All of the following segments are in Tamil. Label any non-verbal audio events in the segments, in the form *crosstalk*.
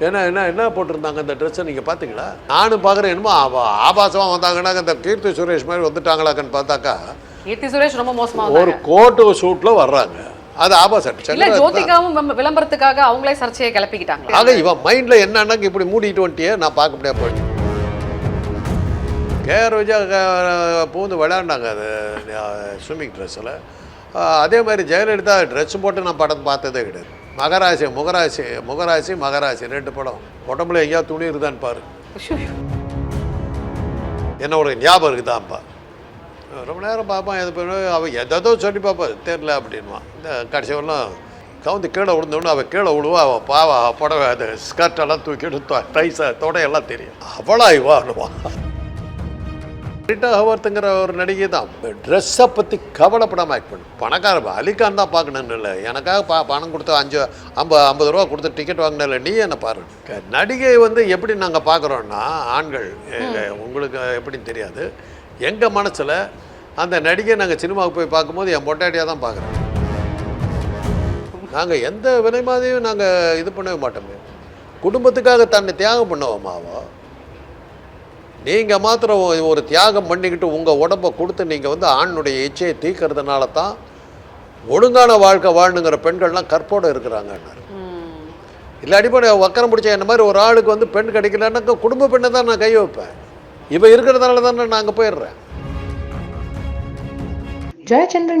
ஏன்னா என்ன என்ன போட்டிருந்தாங்க அந்த ட்ரெஸ்ஸை நீங்கள் பார்த்தீங்களா நானும் பார்க்குறேன் என்னமோ ஆபா- ஆபாசமா வந்தாங்கன்னா இந்த கீர்த்தி சுரேஷ் மாதிரி வந்துட்டாங்களாக்கன்னு பார்த்தாக்கா கீர்த்தி சுரேஷ் ரொம்ப மோசமா ஒரு கோட்டு சூட்டில் வர்றாங்க. அது ஆபாசம் இல்ல ஜோதிகாவும் விளம்ப- விளம்பரத்துக்காக அவங்களே சர்ச்சையை கிளப்பிக்கிட்டாங்க. ஆக இவன் மைண்டில் என்னன்னாங்க இப்படி மூடிட்டு வந்துட்டியே? நான் பார்க்க முடியாது போயிட்டு கேஆர் விஜயா பூந்து விளையாண்டாங்க அது ஸ்விம்மிங் ட்ரெஸ்ஸில் அதே மாதிரி ஜெயலலிதா ட்ரெஸ் போட்டு நான் படம் பார்த்ததே கிடையாது. மகராசி முகராசி முகராசி மகராசி ரெண்டு படம். உடம்புல எங்கேயா துணி இருக்குதான்னு பாரு. என்னோட ஞாபகம் இருக்குதான்ப்பா ரொம்ப நேரம் பார்ப்பான் எது பண்ண அவன் எதோ சொல்லி பார்ப்பா தெரில அப்படின்வான் இந்த கடைசி வரலாம் கவுந்து கீழே விழுந்தோன்னு அவள் கீழே விழுவா அவள் பாவா புடவை அது ஸ்கர்ட்டெல்லாம் தூக்கிட்டு டைஸை தொடையெல்லாம் தெரியும். அவளா இவான்னுவான் ரீட்டா ஹவர்த்துங்கிற ஒரு நடிகை தான். ட்ரெஸ்ஸை பற்றி கவலைப்படாமல் ஆக்ட் பண்ணு. பணக்கார அலிகான் தான் பார்க்கணுன்னு இல்லை. எனக்காக பா பணம் கொடுத்து அஞ்சு ஐம்பது ஐம்பது ரூபா கொடுத்து டிக்கெட் வாங்கினல நீ என்ன பாரு? நடிகை வந்து எப்படி நாங்கள் பார்க்குறோன்னா ஆண்கள் உங்களுக்கு எப்படின்னு தெரியாது. எங்கள் மனசில் அந்த நடிகை நாங்கள் சினிமாவுக்கு போய் பார்க்கும்போது என் பொட்டாட்டியாக தான் பார்க்குறோம். நாங்கள் எந்த விலை மாதிரியும் நாங்கள் இது பண்ணவே மாட்டோமே. குடும்பத்துக்காக தன்னை தியாகம் பண்ணுவோமாவோ நீங்கள் மாத்திரம் ஒரு- தியாகம் பண்ணிக்கிட்டு உங்கள் உடம்பை கொடுத்து நீங்கள் வந்து ஆணுடைய இச்சையை தீக்கிறதுனால தான் ஒழுங்கான வாழ்க்கை வாழணுங்கிற பெண்கள்லாம் கற்போடு இருக்கிறாங்கன்னாரு. ம். இல்லாட்டி போய் வக்கரம் பிடிச்ச என்ன மாதிரி ஒரு ஆளுக்கு வந்து பெண் கிடைக்கலன்னாக்கா குடும்ப பெண்ணை தான் நான் கை வைப்பேன். இவ இருக்கிறதுனால தானே நான் அங்கே போயிடுறேன்.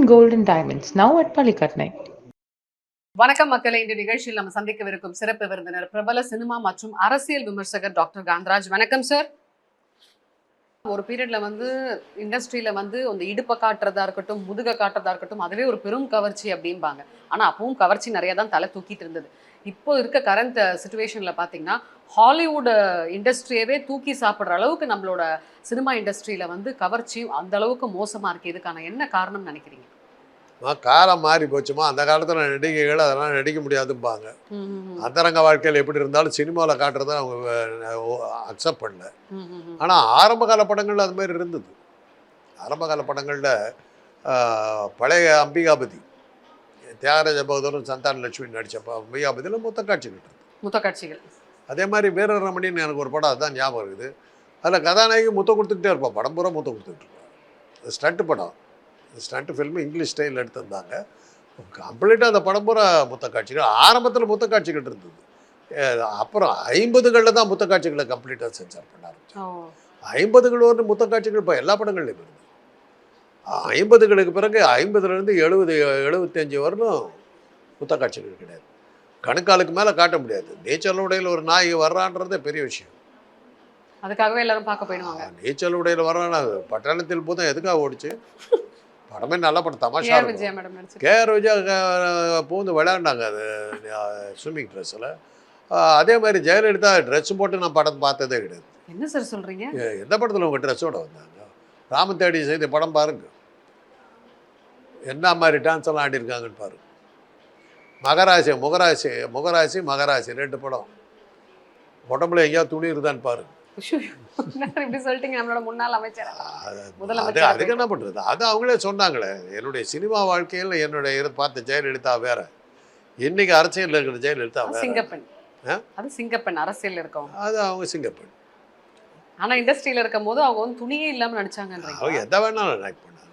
Gold and Diamonds, now at Palikatnai. வணக்கம் மக்களை இந்த நிகழ்ச்சியில் நம்ம சந்திக்கவிருக்கும் சிறப்பு விருந்தினர் பிரபல சினிமா மற்றும் அரசியல் விமர்சகர் டாக்டர் காந்தராஜ். வணக்கம் சார். ஒரு பீரியட்ல வந்து இண்டஸ்ட்ரியில வந்து அந்த இடுப்பை காட்டுறதா இருக்கட்டும் முதுக காட்டுறதா இருக்கட்டும் அதுவே ஒரு பெரும் கவர்ச்சி அப்படிம்பாங்க. ஆனா அப்பவும் கவர்ச்சி நிறைய தான் தலை தூக்கிட்டு இருந்தது. இப்போ இருக்க கரண்ட் சுச்சுவேஷன்ல பாத்தீங்கன்னா ஹாலிவுட் இண்டஸ்ட்ரியவே தூக்கி சாப்பிட்ற அளவுக்கு நம்மளோட சினிமா இண்டஸ்ட்ரியில வந்து கவர்ச்சியும் அந்த அளவுக்கு மோசமா இருக்கு. இதுக்கான என்ன காரணம் நினைக்கிறீங்க? காலம் மாறி போச்சுமா. அந்த காலத்தில் நடிகைகள் அதெல்லாம் நடிக்க முடியாதும்பாங்க. அந்தரங்க வாழ்க்கையில் எப்படி இருந்தாலும் சினிமாவில் காட்டுறதை அவங்க அக்செப்ட் பண்ணல. ஆனால் ஆரம்ப கால படங்கள்ல அது மாதிரி இருந்தது. ஆரம்ப கால படங்களில் பழைய அம்பிகாபதி தியாகராஜ பகதூரும் சந்தான லட்சுமி நடித்தப்ப அம்பிகாபதியில் மொத்த காட்சிகள் முத்த காட்சிகள். அதே மாதிரி வீரரமணின்னு எனக்கு ஒரு படம் அதுதான் ஞாபகம் இருக்குது. அதில் கதாநாயகி முத்தம் கொடுத்துக்கிட்டே இருப்பாள் படம் பூரா முத்தம் கொடுத்துக்கிட்டு இருப்பாள் ஸ்டண்ட்டு படம். ஸ்டண்ட்டு ஃபில்மு இங்கிலீஷ் ஸ்டைலில் எடுத்திருந்தாங்க கம்ப்ளீட்டாக அந்த படம் பூரா முத்த காட்சிகள். ஆரம்பத்தில் முத்த காட்சிகள் இருந்தது. அப்புறம் ஐம்பதுகளில் தான் முத்த காட்சிகளை கம்ப்ளீட்டாக சென்சார் பண்ண ஆரம்பிச்சாங்க. ஐம்பதுகள் வந்து முத்த காட்சிகள் இப்போ எல்லா படங்கள்லையும் இருக்குது ஐம்பதுகளுக்கு பிறகு ஐம்பதுலேருந்து எழுபது எழுபத்தஞ்சு வரலும் முத்த காட்சிகள் கிடையாது. கணுக்காலுக்கு மேலே காட்ட முடியாது. நீச்சல் உடையில் ஒரு நாய் வர்றான்றதே பெரிய விஷயம். அதுக்காகவே எல்லாரும் பார்க்க போயிடுவாங்க. நீச்சல் உடையில் வர்றான் பட்டணத்தில் பூதம் எதுக்காக ஓடிச்சு? படமே நல்ல படம் தமாஷா கேஆர் விஜயா பூந்து விளையாண்டாங்க அது ஸ்விம்மிங் ட்ரெஸ்ஸில் அதே மாதிரி ஜெயலலிதா ட்ரெஸ் போட்டு நான் படம் பார்த்ததே கிடையாது. என்ன சார் சொல்றீங்க? எ- எந்த படத்தில் உங்கள் ட்ரெஸ்ஸோட வந்தாங்க? ராமன் தேடி செய்த படம் பாருங்க. என்ன மாதிரி டான்ஸ் எல்லாம் ஆடிருக்காங்கன்னு பாருங்க. மகராசி முகராசி முகராசி மகராசி ரெண்டு படம். உடம்புல எங்கேயா துணி இருக்குதான்னு பாருங்க. இப்படி சொல்லிட்டீங்க நம்மளோட முன்னாள் அமைச்சர்? முதலமைச்சர் அது அதுக்கு என்ன பண்ணுறது அது அவங்களே சொன்னாங்களே என்னுடைய சினிமா வாழ்க்கையில் என்னுடைய இரு பார்த்த ஜெயலலிதா வேற. இன்னைக்கு அரசியலில் இருக்கிற ஜெயலலிதா சிங்கப்பெண்? அது சிங்கப்பெண் அரசியல் இருக்கவங்க. அது அவங்க சிங்கப்பெண். ஆனா இண்டஸ்ட்ரியில இருக்கும் போது அவங்க வந்து துணியே இல்லாம அவங்க நடிச்சாங்கன்றீங்க எதை வேணாலும் ஆக்ட் பண்ணாங்க.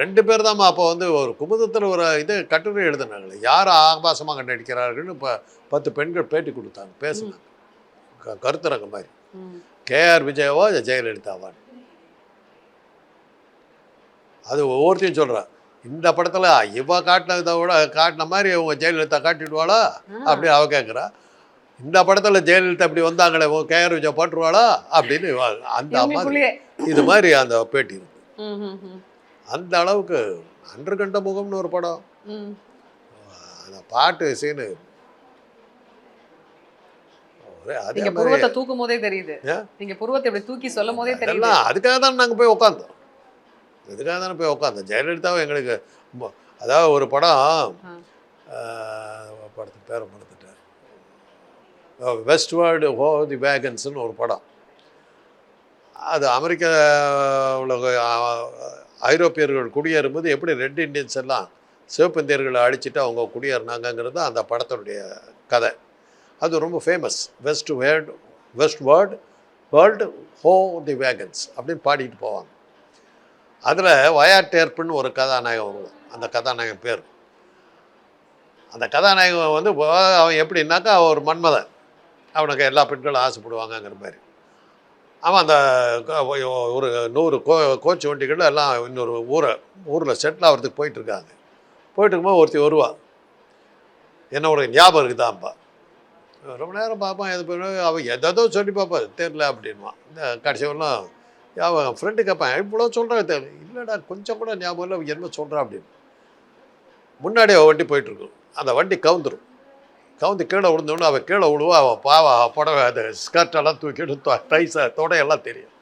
ரெண்டு பேர் தான் அப்போ வந்து ஒரு குமுதத்தில் ஒரு இது கட்டுரை எழுதினாங்களே யார் ஆபாசமாக நடிக்கிறார்கள்னு இப்போ பத்து பெண்கள் பேட்டி கொடுத்தாங்க பேசுனாங்க. கருத்தரங்க மாதிரி. கேஆர் விஜயவா ஜெயலலிதாவா? அது ஒவ்வொருத்தையும் சொல்கிறா இந்த படத்தில் இவ காட்டினதை விட காட்டின மாதிரி இவங்க ஜெயலலிதா காட்டிடுவாளா? அப்படி அவ கேட்குறா இந்த படத்தில் ஜெயலலிதா இப்படி வந்தாங்களே உன் கேஆர் விஜய் போட்டுருவாளா? அப்படின்னு அந்த மாதிரி இது மாதிரி அந்த பேட்டி இருக்கு. அந்த அளவுக்கு அன்று கண்ட முகம்னு ஒரு படம். அந்த பாட்டு சீனு நீங்க புருவத்தை தூக்கும் போதே தெரியுது? நீங்க புருவத்தை இப்படி தூக்கி சொல்லும் போதே தெரியுது. எல்லாம் அதுக்காக தான் நாங்கள் போய் உட்காந்தோம் இதுக்காக தானே போய் உட்காந்தோம் ஜெயலலிதாவும் எங்களுக்கு அதாவது ஒரு படம் படத்துக்கு பேரை மறந்துட்டேன். வெஸ்ட்வேர்டு ஹோ தி வேகன்ஸ்னு ஒரு படம். அது அமெரிக்க உலக ஐரோப்பியர்கள் குடியேறும்போது எப்படி ரெட் இண்டியன்ஸ் எல்லாம் சிவப்பு இந்தியர்களை அழிச்சிட்டு அவங்க குடியேறினாங்கங்கிறது அந்த படத்தினுடைய கதை. அது ரொம்ப famous westward west world world ho the wagons அப்படின்னு பாடிட்டு போவாங்க. அதில் வயாட்டேர்ப்புன்னு ஒரு கதாநாயகம் வருவான் அந்த கதாநாயகன் பேர். அந்த கதாநாயகன் வந்து அவன் எப்படின்னாக்கா ஒரு மன்மதன். அவனுக்கு எல்லா பெண்களும் ஆசைப்படுவாங்கங்கிற மாதிரி. அவன் அந்த ஒரு நூறு கோ கோச்சு வண்டிகள் எல்லாம் இன்னொரு ஊரை ஊரில் செட்டில் ஆகிறதுக்கு போயிட்டுருக்காங்க போயிட்டு இருக்கும்போது ஒருத்தி வருவான் என்ன ஞாபகம் இருக்குதான்ப்பா ரொம்ப நேரம் பார்ப்பான். எது பண்ண அவன் எதோ சொல்லி பார்ப்பா தெரில அப்படின்வான் இந்த கடைசி வரலாம் அவன் ஃப்ரெண்டு கேட்பான் இவ்வளோ சொல்கிறான் தெரியல இல்லைடா கொஞ்சம் கூட ஞாபகம் இல்லை என்ன சொல்கிறான் அப்படின்னு. முன்னாடி அவன் வண்டி போயிட்டுருக்கும் அந்த வண்டி கவுந்துரும். கவுந்து கீழே விழுந்தோன்னு அவன் கீழே விழுவா அவன் பாவா புடவை அது ஸ்கர்ட் எல்லாம் தூக்கிட்டு தைச தொடையெல்லாம் தெரியும்.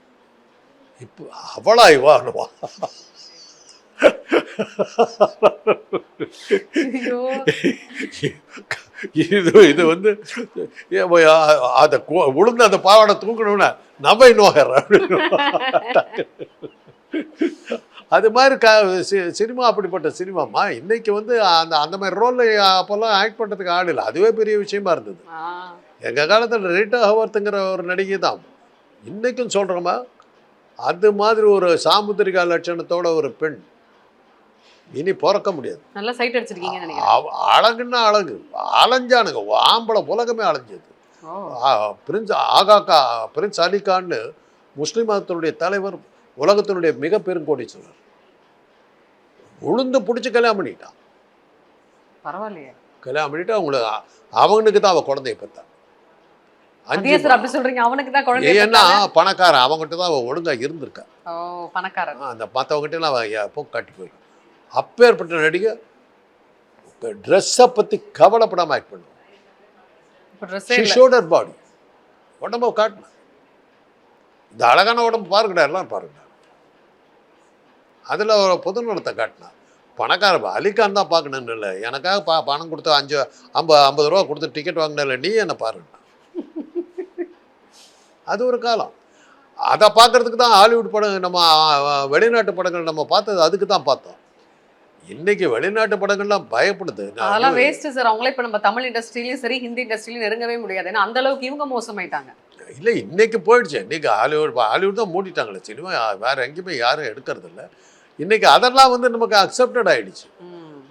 இப்போ அவளா இவான்னுவான் ஐயோ. *laughs* இது இது வந்து போய், ஆ, அந்த பாவாடை தூக்கணும்னா நம்ம நோகர் அது மாதிரி க சினிமா அப்படிப்பட்ட சினிமாம்மா இன்னைக்கு வந்து அந்த அந்த மாதிரி ரோலில் அப்போல்லாம் ஆக்ட் பண்ணுறதுக்கு ஆள் இல்லை. அதுவே பெரிய விஷயமா இருந்தது. எங்கள் காலத்தில் ரீட்டா ஹவர்த்துங்கிற ஒரு நடிகை தான். இன்றைக்கும் சொல்கிறோமா அது மாதிரி ஒரு சாமுத்திரிகா லட்சணத்தோட ஒரு பெண் இனி பிறக்க முடியாது. நல்லா சைட் நினைக்கிறேன். அவ- அழகுன்னா அழகு. அலைஞ்சானுங்க. ஆம்பளை உலகமே அலைஞ்சது. பிரின்ஸ் ஆகாக்கா பிரின்ஸ் அலிகான்னு முஸ்லிம் மதத்தினுடைய தலைவர் உலகத்தினுடைய மிக பெருங்கோடீஸ்வரர். உளுந்து பிடிச்சி கல்யாணம் பண்ணிட்டான். பரவாயில்லையே. கல்யாணம் பண்ணிட்டு அவங்களுக்கு அவனுக்கு தான் அவள் குழந்தைய பெற்றான் அதே சார் அப்படி சொல்றீங்க. அவனுக்கு தான் குழந்தை ஏன்னா. பணக்காரன். அவங்ககிட்ட தான் அவள் ஒழுங்கா இருந்திருக்கா. பணக்காரன் அந்த மற்றவங்ககிட்டலாம் அவள் எப்போ காட்டி போயிருக்கான் அப்பேற்பட்ட நடிகை ட்ரெஸ்ஸை பற்றி கவலைப்படாமல் ஆக்ட் இப்ப ஷோடர் பாடி உடம்ப காட்டின இந்த அழகான உடம்பு பாருங்கடா எல்லாம் பாருங்கடா. அதில் ஒரு பொது நலத்தை காட்டினா பணக்கார அலிகான் தான் பார்க்கணுன்னு இல்லை. எனக்காக பா பணம் கொடுத்து அஞ்சு ஐம்பது ஐம்பது ரூபா கொடுத்து டிக்கெட் வாங்கினல நீ என்ன பாருங்க? அது ஒரு காலம். அதை பார்க்கறதுக்கு தான் ஹாலிவுட் படம் நம்ம வெளிநாட்டு படங்கள் நம்ம பார்த்தது அதுக்கு தான் பார்த்தோம். இன்னைக்கு வெளிநாட்டு படங்கள்லாம் பயப்படுது. அதெல்லாம் வேஸ்ட் சார் அவங்களே இப்ப நம்ம தமிழ் இண்டஸ்ட்ரியிலயும் சரி ஹிந்தி இண்டஸ்ட்ரியிலயும் நெருங்கவே முடியாது. ஏன்னா அந்த அளவுக்கு இவங்க மோசமாயிட்டாங்க. இல்லை இன்னைக்கு போயிடுச்சு. இன்னைக்கு ஹாலிவுட் ஹாலிவுட் தான் மூடிட்டாங்களே. சினிமா வேற எங்கேயுமே யாரும் எடுக்கிறது இல்ல இன்னைக்கு அதெல்லாம் வந்து நமக்கு அக்செப்டட் ஆயிடுச்சு.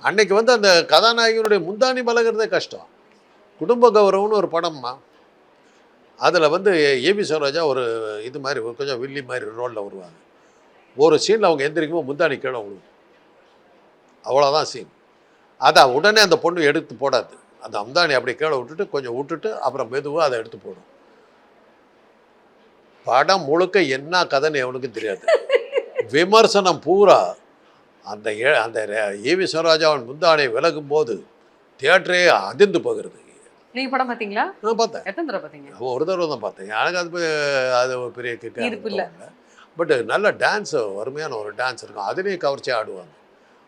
அன்னைக்கு வந்து அந்த கதாநாயகனுடைய முந்தானி பழகிறதே கஷ்டம். குடும்ப கௌரவம்னு ஒரு படம்மா. அதில் வந்து ஏபி சரோஜா ஒரு இது மாதிரி ஒரு கொஞ்சம் வில்லி மாதிரி ரோலில் வருவாங்க. ஒரு சீனில் அவங்க எந்திரிக்கும்போது முந்தானி கீழே விழுவும். அவ்வளோதான் சீன் அதான் உடனே அந்த பொண்ணு எடுத்து போடாது. அந்த அம்தானி அப்படியே கீழே விட்டுட்டு கொஞ்சம் விட்டுட்டு அப்புறம் மெதுவாக அதை எடுத்து போடும். படம் முழுக்க என்ன கதைன்னு எவனுக்கும் தெரியாது. விமர்சனம் பூரா அந்த ஏ- அந்த ஏவி சிவராஜாவின் முந்தானை விலகும் போது தியேட்டரே அதிர்ந்து போகிறது. நீங்க படம் பாத்தீங்களா நான் பார்த்தேன். எத்தனை தடவை பாத்தீங்க அப்போ ஒரு தடவை தான் பார்த்தேன். எனக்கு அது அது பெரிய. கிட்ட பட் நல்ல டான்ஸ் அருமையான ஒரு டான்ஸ் இருக்கும். அதுலேயும் கவர்ச்சி ஆடுவாங்க.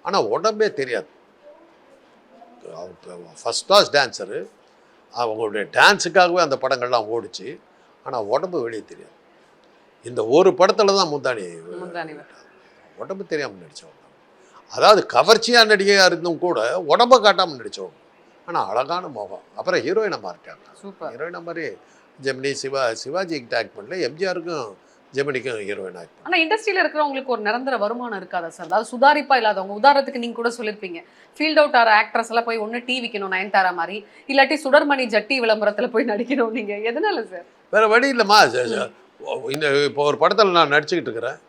ஆனால் உடம்பே தெரியாது. ஃபஸ்ட் கிளாஸ் டான்ஸரு அவங்களுடைய டான்ஸுக்காகவே அந்த படங்கள்லாம் ஓடிச்சு. ஆனால் உடம்பு வெளியே தெரியாது. இந்த ஒரு படத்தில் தான் முந்தாணி முந்தானி உடம்பு தெரியாமல் நடித்தவங்க அதாவது கவர்ச்சியாக நடிகையாக இருந்தும் கூட உடம்ப காட்டாமல் நடித்தவங்க ஆனால் அழகான முகம். அப்புறம் ஹீரோயினை மாறிட்டாங்க. சூப்பர். ஹீரோயினை மாதிரி ஜெமினி சிவா சிவாஜிக்கு ஆக்ட் பண்ணல. எம்ஜிஆருக்கும் ஜெமினிக்கும் ஹீரோயின் ஆக்ட் ஆனா இண்டஸ்ட்ரியில இருக்கிறவங்களுக்கு ஒரு நிரந்தர வருமானம் இருக்காதா சார்? அதாவது சுதாரிப்பா இல்லாதவங்க உதாரணத்துக்கு நீங்க கூட சொல்லிருப்பீங்க ஃபீல்ட் அவுட் ஆகிற ஆக்ட்ரஸ் எல்லாம் போய் ஒண்ணு டீ விற்கணும் நயன்தாரா மாதிரி. இல்லாட்டி சுடர்மணி ஜட்டி விளம்பரத்துல போய் நடிக்கணும் நீங்க. எதனால சார்? வேறு வழி இல்லைம்மா இந்த இப்போ ஒரு படத்தில் நான் நடிச்சுக்கிட்டு இருக்கிறேன்.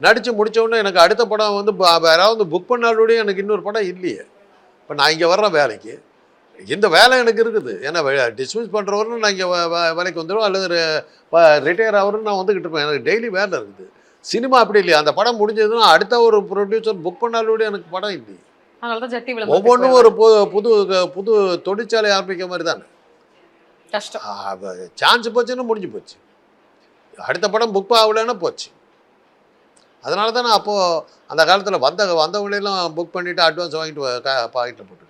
நடித்து முடிச்ச உடனே எனக்கு அடுத்த படம் வந்து யாராவது புக் பண்ணாலோடய எனக்கு இன்னொரு படம் இல்லையே. இப்போ நான் இங்கே வர்றேன் வேலைக்கு. இந்த வேலை எனக்கு இருக்குது. ஏன்னா டிஸ்மிஸ் பண்ணுறவரும் நான் இங்கே வேலைக்கு வந்துடும் அல்லது ரிட்டையர் ஆகிறோன்னு நான் வந்துக்கிட்டு இருப்பேன். எனக்கு டெய்லி வேலை இருக்குது. சினிமா அப்படி இல்லையா? அந்த படம் முடிஞ்சதுன்னா அடுத்த ஒரு ப்ரொடியூசர் புக் பண்ணாலோடய எனக்கு படம் ஜட்டி ஒவ்வொன்றும் ஒரு புது புது புது தொழிற்சாலை ஆரம்பிக்க மாதிரி தானே. கஷ்டம். சான்ஸ் போச்சுன்னா முடிஞ்சு போச்சு. அடுத்த படம் புக் ஆகலைன்னா போச்சு. அதனால தான் நான் அப்போது அந்த காலத்தில் வந்த வந்தவங்களெல்லாம் புக் பண்ணிவிட்டு அட்வான்ஸ் வாங்கிட்டு பாக்கெட்டில் போட்டுக்கிட்டேன்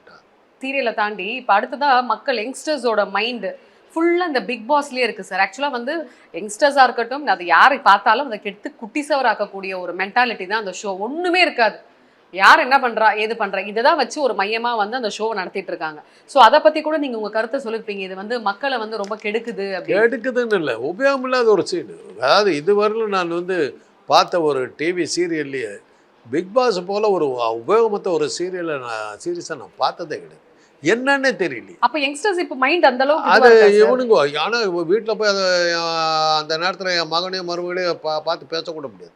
சீரியலை தாண்டி இப்போ அடுத்ததாக மக்கள் யங்ஸ்டர்ஸோட மைண்டு ஃபுல்லாக இந்த பிக் பாஸ்லேயே இருக்குது சார் ஆக்சுவலாக வந்து யங்ஸ்டர்ஸாக இருக்கட்டும் அது யாரை பார்த்தாலும் அதை கெடுத்து குட்டிசவராக்கக்கூடிய ஒரு மென்டாலிட்டி தான் அந்த ஷோ ஒன்றுமே இருக்காது. யார் என்ன பண்ணுறா ஏது பண்ணுறா இதை தான் வச்சு ஒரு மையமாக வந்து அந்த ஷோவை நடத்திட்டு இருக்காங்க. ஸோ அதை பற்றி கூட நீங்கள் உங்கள் கருத்தை சொல்லியிருப்பீங்க இது வந்து மக்களை வந்து ரொம்ப கெடுக்குது கெடுக்குதுன்னு எடுக்குதுன்னு இல்லை உபயோகம் இல்லாத ஒரு சீன் அதாவது இதுவரையிலும் நான் வந்து பார்த்த ஒரு டிவி சீரியல்லையே பிக் பாஸ் போல் ஒரு உபயோகமற்ற ஒரு சீரியலை நான் சீரியஸாக நான் பார்த்ததே கிடையாது. என்னன்னே தெரியலையே. அப்ப யங்ஸ்டர்ஸ் இப்ப மைண்ட் அந்த அளவுக்கு அது? இவனுங்க ஆனால் வீட்டில் போய் அதை அந்த நேரத்தில் என் மகனையும் மருமகளையும் பா பார்த்து பேசக்கூட முடியாது.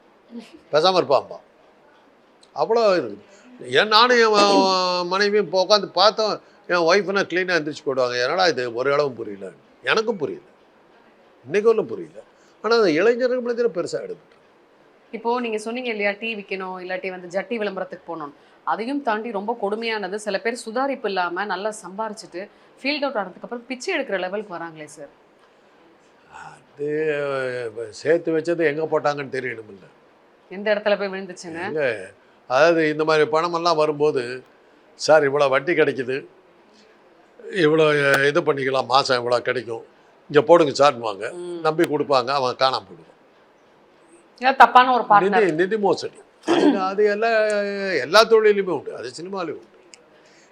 பேசாமல் இருப்பான்பா. அவ்வளோ இருக்குது ஏன் நானும் என் மனைவியும் இப்போ உட்காந்து பார்த்தோம் என் ஒய்ஃப்னா க்ளீனாக எந்திரிச்சு போடுவாங்க என்னடா இது ஒரு அளவும் புரியல. எனக்கும் புரியல. இன்னைக்கு ஒன்றும் புரியல. ஆனால் அந்த இளைஞர்கள் மத்தியில் பெருசாக எடுத்துட்டேன் இப்போ நீங்க சொன்னீங்க இல்லையா டீ விற்கணும் இல்லாட்டி வந்து ஜட்டி விளம்பரத்துக்கு போகணும். அதையும் தாண்டி ரொம்ப கொடுமையானது. சில பேர் சுதாரிப்பு இல்லாம நல்லா சம்பாரிச்சுட்டு ஃபீல்ட் அவுட் ஆனதுக்கு அப்புறம் பிச்சை எடுக்கிற லெவலுக்கு வராங்களே சார் அது சேர்த்து வச்சது எங்கே போட்டாங்கன்னு தெரியணுமில்ல. எந்த இடத்துல போய் விழுந்துச்சுன்னு எங்க? அதாவது இந்த மாதிரி பணமெல்லாம் வரும்போது சார் இவ்வளோ வட்டி கிடைக்குது. இவ்வளோ இது பண்ணிக்கலாம். மாதம் இவ்வளோ கிடைக்கும். இங்கே போடுங்க சார்னுவாங்க ம். நம்பி கொடுப்பாங்க. அவன் காணாம போடுவான் தப்பான ஒரு நிதி நிதி மோசடி. அது- எல்லா எல்லா தொழிலையுமே உண்டு. அது சினிமாலையும் உண்டு.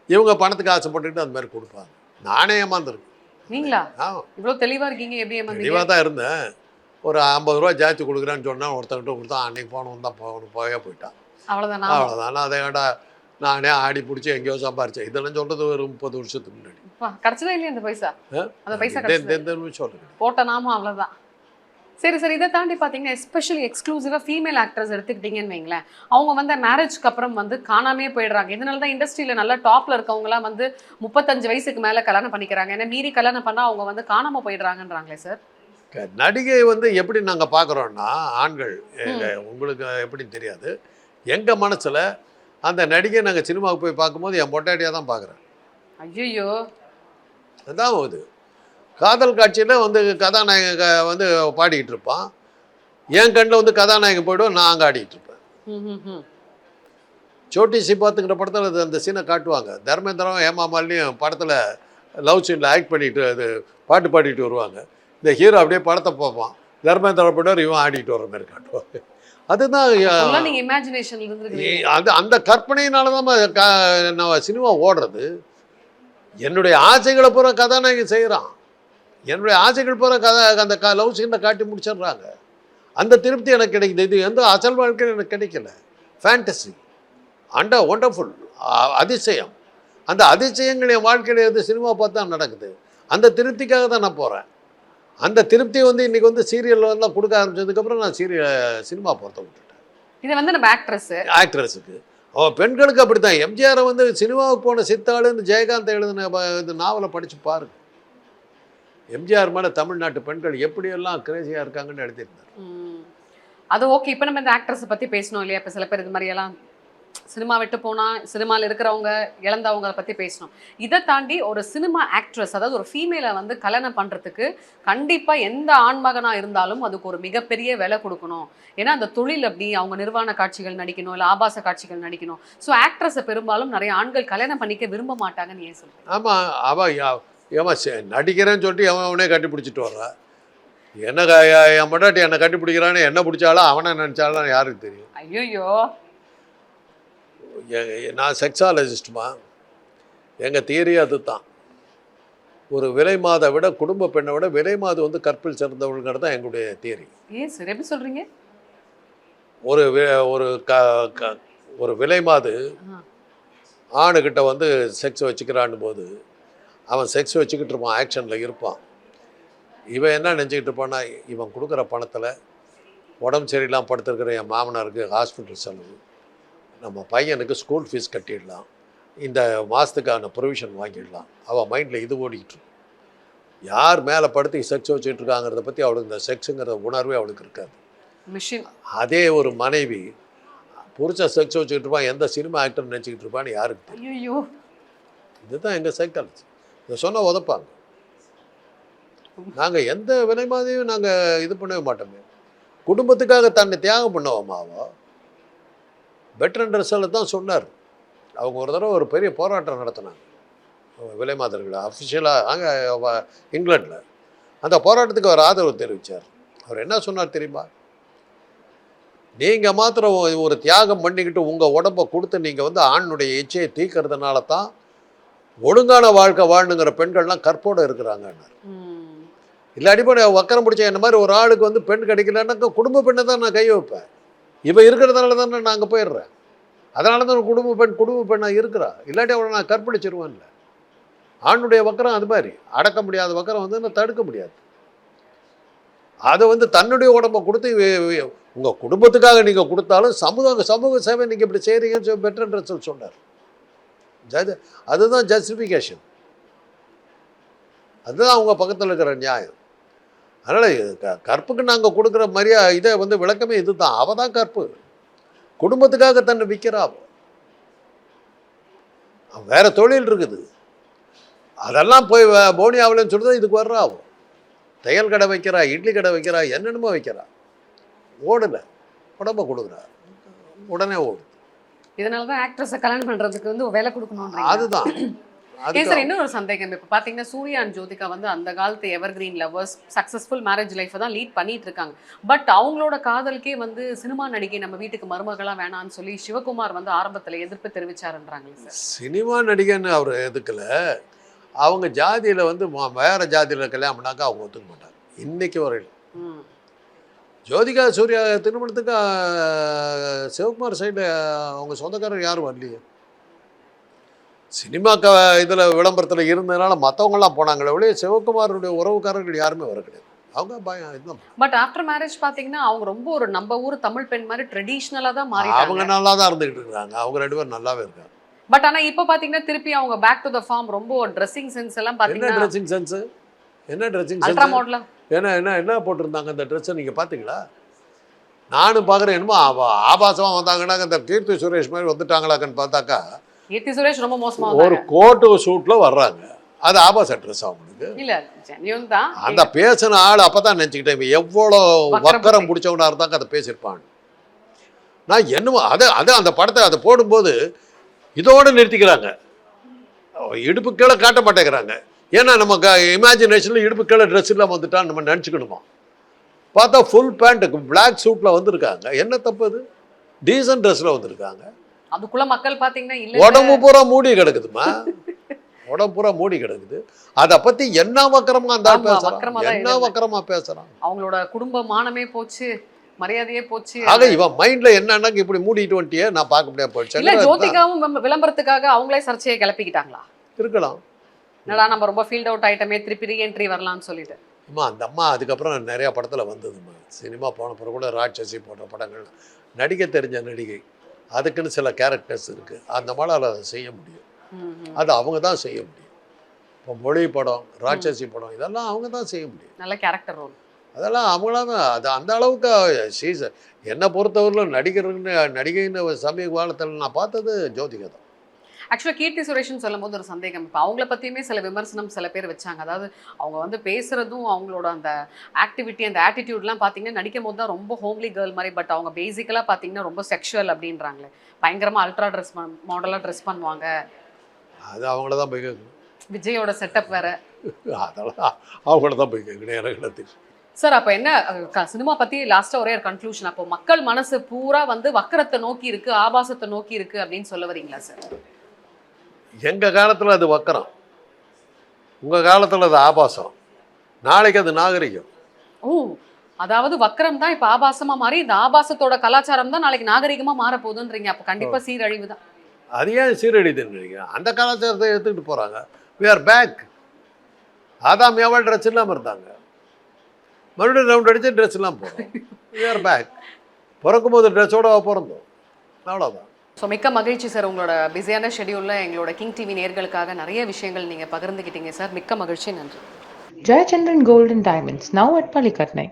இவங்க பணத்துக்கு ஆசைப்பட்டுட்டு அந்த மாதிரி கொடுப்பாங்க. நானே ஏமாந்துருக்கேன். நீங்களா? ஆமாம் இவ்வளவு தெளிவா இருக்கீங்க எப்படி ஏமாந்தீங்க? தெளிவாக தான் இருந்தேன். ஒரு ஐம்பது ரூபா ஜாஸ்தி கொடுக்குறேன்னு சொன்னால் ஒருத்தங்கிட்ட கொடுத்தா அன்னைக்கு போகணும் தான் போகணும் போயே போயிட்டான். அவ்வளவுதான்? அவ்வளோதான் நான் அதை கேட்டா நானே ஆடி பிடிச்சி எங்கேயோ சம்பாரிச்சேன். இதெல்லாம் சொல்கிறது ஒரு முப்பது வருஷத்துக்கு முன்னாடி. கிடைச்சதா இல்லையா அந்த பைசா? அந்த பைசா கிடைச்சது? சொல்லுங்க போட்ட நாமம் அவ்வளவுதான். சரி சரி. இதை தாண்டி பார்த்தீங்கன்னா எஸ்பெஷலி எக்ஸ்க்ளூசிவாக ஃபீமேல் ஆக்டர்ஸ் எடுத்துக்கிட்டீங்கன்னு வைங்களேன். அவங்க வந்து மேரேஜ்க்கு அப்புறம் வந்து காணாமே போயிடுறாங்க. இதனால தான் இண்டஸ்ட்ரியில் நல்லா டாப்ல இருக்கவங்கலாம் வந்து முப்பத்தஞ்சு வயசுக்கு மேலே கல்யாணம் பண்ணிக்கிறாங்க. ஏன்னா மீறி கல்யாணம் பண்ணால் அவங்க வந்து காணாம போயிடுறாங்கன்றாங்களே சார் நடிகை வந்து எப்படி நாங்கள் பார்க்குறோன்னா ஆண்கள் உங்களுக்கு எப்படின்னு தெரியாது. எங்கள் மனசில் அந்த நடிகை நாங்கள் சினிமாவுக்கு போய் பார்க்கும்போது என் பொட்டாட்டியாக தான் பார்க்குறேன். ஐயோ அதுதான் இது. காதல் காட்சியில் வந்து கதாநாயக வந்து பாடிக்கிட்டு இருப்பான். என் கண்ணில் வந்து கதாநாயகன் போயிடுவோம் நான் அங்கே ஆடிக்கிட்டு இருப்பேன். சோட்டி சிபாத்துங்கிற படத்தில் அது அந்த சீனை காட்டுவாங்க. தர்மேந்திரம் ஹேமா மாலினியும் படத்தில் லவ் சீனில் ஆக்ட் பண்ணிட்டு அது பாட்டு பாடிட்டு வருவாங்க. இந்த ஹீரோ அப்படியே படத்தை பார்ப்பான். தர்மேந்திரம் போய்ட்டு இவன் ஆடிட்டு வர மாதிரி காட்டுவாங்க அதுதான் அது அந்த கற்பனையினால தான் நான் சினிமா ஓடுறது. என்னுடைய ஆசைகளை பூரா கதாநாயகன் செய்கிறான் என்னுடைய ஆசைகள் பூரா கதை அந்த க லவ் சீனில் காட்டி முடிச்சிடுறாங்க. அந்த திருப்தி எனக்கு கிடைக்குது. இது எந்த அசல் வாழ்க்கையில் எனக்கு கிடைக்கல. ஃபேண்டசி அண்ட ஒண்டர்ஃபுல் அதிசயம். அந்த அதிசயங்கள் என் வாழ்க்கையில் எது சினிமா பார்த்தா நடக்குது. அந்த திருப்திக்காக தான் நான் போகிறேன் அந்த திருப்தி வந்து இன்றைக்கி வந்து சீரியலில் எல்லாம் கொடுக்க ஆரம்பிச்சதுக்கப்புறம் நான் சீரியல் சினிமா போகிறத விட்டுட்டேன். இது வந்து நம்ம ஆக்ட்ரஸ் ஆக்ட்ரஸுக்கு அவன் பெண்களுக்கு அப்படித்தான். எம்ஜிஆரை வந்து சினிமாவுக்கு போன சித்தாளுன்னு ஜெயகாந்த் எழுதின இந்த நாவலை படித்து பாருங்க. எம்ஜிஆர் மேலே தமிழ்நாட்டு பெண்கள் எப்படியெல்லாம் கிரேசியாக இருக்காங்கன்னு எழுதியிருந்தார். அது ஓகே இப்போ நம்ம இந்த ஆக்ட்ரஸ் பத்தி பேசணும் இல்லையா? இப்போ சில பேர் இது மாதிரி எல்லாம் சினிமா விட்டு போனா சினிமாவில் இருக்கிறவங்க இழந்தவங்க பத்தி பேசணும். இதை தாண்டி ஒரு சினிமா ஆக்ட்ரஸ் அதாவது ஒரு ஃபீமேலை வந்து கல்யாணம் பண்றதுக்கு கண்டிப்பா எந்த ஆண்மகனா இருந்தாலும் அதுக்கு ஒரு மிகப்பெரிய விலை கொடுக்கணும். ஏன்னா அந்த தொழில் அப்படி அவங்க நிர்வாண காட்சிகள் நடிக்கணும் இல்லை ஆபாச காட்சிகள் நடிக்கணும். ஸோ ஆக்ட்ரஸை பெரும்பாலும் நிறைய ஆண்கள் கல்யாணம் பண்ணிக்க விரும்ப மாட்டாங்கன்னு ஏன் சொல்றேன் ஆமாம் அவன் யா- ஏமா சே- நடிக்கிறேன்னு சொல்லிட்டு அவன் அவனே கட்டி பிடிச்சிட்டு வர்றான் என்ன என் பொண்டாட்டி என்னை கட்டி பிடிக்கிறான்னு என்ன பிடிச்சாலும் அவனை நினச்சாலும் யாருக்கு தெரியும்? ஐயோ நான் செக்ஸாலஜிஸ்ட்டுமா எங்கள் தியரி அதுதான். ஒரு விலை மாதை விட குடும்ப பெண்ணை விட விலை மாது வந்து கற்பில் சிறந்தவள்ங்கிறது தான் எங்களுடைய தியரி. ஏன் சார் எப்படி சொல்றீங்க? ஒரு ஒரு க ஒரு விலை மாது. ஆணுக்கிட்ட வந்து செக்ஸ் வச்சுக்கிறான்னு போது அவன் செக்ஸ் வச்சுக்கிட்டு இருப்பான் ஆக்ஷனில் இருப்பான். இவன் என்ன நினச்சிக்கிட்டு இருப்பான்னா இவன் கொடுக்குற பணத்தில் உடம்பு சரியில்லாம படுத்திருக்கிற என் மாமனாருக்கு ஹாஸ்பிட்டல் செலவு. நம்ம பையனுக்கு ஸ்கூல் ஃபீஸ் கட்டிடலாம். இந்த மாதத்துக்கான ப்ரொவிஷன் வாங்கிடலாம். அவள் மைண்டில் இது ஓடிக்கிட்டு யார் மேலே படுத்து செக்ஸ் வச்சுட்டு இருக்காங்கிறத பற்றி அவளுக்கு இந்த செக்ஸுங்கிற உணர்வே அவளுக்கு இருக்காது. மிஷின் அதே ஒரு மனைவி புருஷன் செக்ஸ் வச்சுக்கிட்டு இருப்பான் எந்த சினிமா ஆக்டர் நினச்சிக்கிட்டு இருப்பான்னு யாருக்கு தெரியும்? இதுதான் எங்கள் சைக்காலஜி இதை சொன்னால் உதப்பாங்க. நாங்கள் எந்த விலை மாதிரியும் நாங்கள் இது பண்ணவே மாட்டோமே. குடும்பத்துக்காக தன்னை தியாகம் பண்ணுவோமா அவ. பெட்டர் ட்ரெஸ்ஸில் தான் சொன்னார். அவங்க ஒரு தடவை ஒரு பெரிய போராட்டம் நடத்தினாங்க. விலை மாதர்கள்? அஃபிஷியலாக அங்கே இங்கிலாண்டில் அந்த போராட்டத்துக்கு அவர் ஆதரவு தெரிவித்தார் அவர் என்ன சொன்னார் தெரியுமா? நீங்கள் மாத்திரம் ஒரு- தியாகம் பண்ணிக்கிட்டு உங்கள் உடம்ப கொடுத்து நீங்கள் வந்து ஆணுடைய இச்சையை தீக்கிறதுனால தான் ஒழுங்கான வாழ்க்கை வாழணுங்கிற பெண்கள்லாம் கற்போடு இருக்கிறாங்க. ம். இல்லாட்டி போய் வக்கரம் பிடிச்ச என்ன மாதிரி ஒரு ஆளுக்கு வந்து பெண் கிடைக்கலன்னாக்கா குடும்ப பெண்ணை தான் நான் கை வைப்பேன். இவன் இருக்கிறதுனால தானே நான் அங்கே போயிடுறேன். அதனால தான் குடும்ப பெண் குடும்ப பெண்ணாக இருக்கிறா. இல்லாட்டி அவளை நான் கற்பழிச்சிருவேன்ல. ஆணுடைய வக்கரம் அது மாதிரி. அடக்க முடியாத வக்கரம் வந்து நான் தடுக்க முடியாது. அதை வந்து தன்னுடைய உடம்ப கொடுத்து உங்கள் குடும்பத்துக்காக நீங்கள் கொடுத்தாலும் சமூக சமூக சேவை நீங்கள் இப்படி செய்கிறீங்கன்னு சொல்லி பெட்டர்ன்ற சொல்லி சொன்னார். ஜது அதுதான் ஜஸ்டிஃபிகேஷன் அதுதான் அவங்க பக்கத்தில் இருக்கிற நியாயம். அதனால் க கற்புக்கு நாங்கள் கொடுக்குற மாதிரியா இதை வந்து விளக்கமே இதுதான். அவள் தான் கற்பு. குடும்பத்துக்காக தன்னை விற்கிறா அவ. வேறு வேற தொழில் இருக்குது. அதெல்லாம் போய் போனி ஆகலன்னு சொல்லி சொல்லிட்டு இதுக்கு வர்றா அவள் தையல் கடை வைக்கிறா இட்லி கடை வைக்கிறா என்னென்னமோ வைக்கிறா. ஓடலை. உடம்ப கொடுக்குறா. உடனே ஓடு இதனால தான் ஆக்ட்ரஸை கல்யாணம் பண்றதுக்கு வந்து வேலை கொடுக்கணும்ன்றீங்க. அதுதான். *laughs* சார் இன்னொரு சந்தேகம். இப்போ பார்த்தீங்கன்னா சூர்யா அண்ட் ஜோதிகா வந்து அந்த காலத்து evergreen lovers successful marriage லைஃப்பை தான் லீட் பண்ணிட்டு இருக்காங்க. பட் அவங்களோட காதலுக்கே வந்து சினிமா நடிகை நம்ம வீட்டுக்கு மருமகளா வேணாம்னு சொல்லி சிவகுமார் வந்து ஆரம்பத்துல எதிர்ப்பு தெரிவிச்சாருன்றாங்களே சார். சினிமா நடிகன்னு அவர் எதுக்கல? அவங்க ஜாதியில் வந்து வேற ஜாதியில் கல்யாணம் பண்ணாக்கா அவங்க ஒத்துக்க மாட்டாங்க. இன்னைக்கு வரையிலும். ம். ஜோதிகா சூர்யா திருமணத்துக்கு சிவகுமார் சைடு அவங்க சொந்தக்காரர் யாரும் வரலையே. சினிமா க இதில் விளம்பரத்தில் இருந்ததுனால மற்றவங்களாம் போனாங்களே ஒழிய சிவகுமாருடைய உறவுக்காரர்கள் யாருமே வர கிடையாது. அவங்க பயம் இதுதான். பட் ஆஃப்டர் மேரேஜ் பாத்தீங்கன்னா அவங்க ரொம்ப ஒரு நம்ம ஊர் தமிழ் பெண் மாதிரி ட்ரெடிஷ்னலா தான் அவங்க மாறிட்டாங்க நல்லா தான் இருந்துகிட்டு இருக்காங்க. அவங்க ரெண்டு பேரும் நல்லாவே இருக்காங்க. பட் ஆனா இப்போ பாத்தீங்கன்னா திருப்பி அவங்க பேக் டு த ஃபார்ம் ரொம்ப ட்ரெஸ்ஸிங் சென்ஸ் எல்லாம் என்ன பாத்தீங்கன்னா ட்ரெஸ்ஸிங் சென்ஸு என்ன ட்ரெஸ்ஸிங் சென்ஸ் மாடலா என்ன என்ன என்ன போட்டிருந்தாங்க அந்த ட்ரெஸ்ஸை நீங்கள் பார்த்தீங்களா நானும் பார்க்குறேன் என்னமோ ஆபா- ஆபாசமா வந்தாங்கன்னா இந்த கீர்த்தி சுரேஷ் மாதிரி வந்துட்டாங்களாக்கன்னு பார்த்தாக்கா கீர்த்தி சுரேஷ் ரொம்ப மோசமா ஒரு கோட்டு சூட்டில் வர்றாங்க. அது ஆபாச ட்ரெஸ் அவங்களுக்கு. அந்த பேசின ஆள் அப்போ தான் நினச்சிக்கிட்டேன் எவ்வளோ வக்கரம் வக்கரம் பிடிச்சவனா இருந்தாங்க அதை பேசியிருப்பான். நான் என்னமோ அதை அது அந்த படத்தை அதை போடும்போது இதோடு நிறுத்திக்கிறாங்க. இடுப்பு கீழே காட்ட மாட்டேங்கிறாங்க. ஏன்னா நம்ம க இமேஜினேஷனில் இடுப்பு கீழே ட்ரெஸ் இல்லாமல் வந்துட்டான்னு நம்ம நினச்சிக்கணுமா? பார்த்தா ஃபுல் பேண்ட்டுக்கு பிளாக் சூட்டில் வந்திருக்காங்க. என்ன தப்பு அது? டீசன்ட் ட்ரெஸ்ஸில் வந்திருக்காங்க. அதுக்குள்ள மக்கள் பாத்தீங்கன்னா இல்ல உடம்பு பூரா மூடி கிடக்குதுமா? உடம்பு பூரா மூடி கிடக்குது. அதை பத்தி என்ன வக்கரமா அந்த பேசுறான்? என்ன. வக்கரமா பேசுறான்? அவங்களோட குடும்ப மானமே போச்சு மரியாதையே போச்சு. ஆக இவன் மைண்ட்ல என்னன்னா இப்படி மூடிட்டு வந்துட்டியே நான் பார்க்க முடியாது இல்ல போயிடுச்சு ஜோதிகாவும் விளம்ப- விளம்பரத்துக்காக அவங்களே சர்ச்சையை கிளப்பிக்கிட்டாங்களா? இருக்கலாம். என்னடா நம்ம ரொம்ப ஃபீல்ட் அவுட் ஆயிட்டமே திருப்பி ரீஎன்ட்ரி வரலாம்னு சொல்லிட்டு. அம்மா அந்த அம்மா அதுக்கப்புறம் நிறைய படத்துல வந்ததும்மா. சினிமா போன பிறகு கூட ராட்சசி போன்ற படங்கள். நடிக்க தெரிஞ்ச நடிகை. அதுக்குன்னு சில கேரக்டர்ஸ் இருக்கு. அந்த மாதிரி அதை செய்ய முடியும். அது அவங்க தான் செய்ய முடியும். இப்போ மொழி படம் ராட்சசி படம் இதெல்லாம் அவங்க தான் செய்ய முடியும். நல்ல கேரக்டர் ரோல் அதெல்லாம் அவங்களா தான் அது அந்த அளவுக்கு சீச என்னை பொறுத்தவரையிலும் நடிகர்னு நடிகைன்னு சமீப காலத்தில் நான் பார்த்தது ஜோதிகா தான். ஆக்சுவலாக கீர்த்தி சுரேஷ்னு சொல்லும்போது ஒரு சந்தேகம். இப்போ அவங்கள பற்றியுமே சில விமர்சனம் சில பேர் வச்சாங்க. அதாவது அவங்க வந்து பேசுகிறதும் அவங்களோட அந்த ஆக்டிவிட்டி அந்த ஆட்டிடியூட்லாம் பார்த்தீங்கன்னா நடிக்கும் போது தான் ரொம்ப ஹோம்லி கேர்ள் மாதிரி பட் அவங்க பேசிக்கலாக பார்த்தீங்கன்னா ரொம்ப செக்ஷுவல் அப்படின்றாங்களே. பயங்கரமாக அல்ட்ரா ட்ரெஸ் மாடலாக ட்ரெஸ் பண்ணுவாங்க. அது அவங்கள தான் போய் விஜயோட செட்டப் வேற. அதெல்லாம் அவங்கள தான் போய் கேட்கணும் எனக்கு தெரியும் சார் அப்போ என்ன சினிமா பற்றி லாஸ்ட்டாக ஒரே ஒரு கன்க்ளூஷன் அப்போ மக்கள் மனசு பூரா வந்து வக்கரத்தை நோக்கி இருக்கு ஆபாசத்தை நோக்கி இருக்கு அப்படின்னு சொல்ல வரீங்களா சார் எங்கள் காலத்தில் அது வக்கரம்? உங்கள் காலத்தில் அது ஆபாசம். நாளைக்கு அது நாகரிகம். ஓ அதாவது வக்கரம் தான் இப்ப ஆபாசமா மாறி இந்த ஆபாசத்தோட கலாச்சாரம் தான் நாளைக்கு நாகரிகமா மாற போகுதுன்றீங்க அப்ப கண்டிப்பா சீரழிவு தான். அது ஏன் சீரழிதுன்னு நினைக்கிறேன் அந்த கலாச்சாரத்தை எடுத்துக்கிட்டு போகிறாங்க we are பேக் ஆதாம் எவ்வளோ ட்ரெஸ் இல்லாமல் இருந்தாங்க. மறுபடியும் ரவுண்ட் அடித்து ட்ரெஸ் இல்லாமல் போகிறோம் we are பேக் பிறக்கும் போது ட்ரெஸ்ஸோட பிறந்தோம்? அவ்வளோதான் ஸோ மிக்க மகிழ்ச்சி சார் உங்களோட பிஸியான ஷெடியூலில் எங்களோட கிங் டிவி நேர்களுக்காக நிறைய விஷயங்கள் நீங்கள் பகிர்ந்துக்கிட்டீங்க சார் மிக்க மகிழ்ச்சி. நன்றி. Jayachandran golden diamonds now at பள்ளிக்கட்னை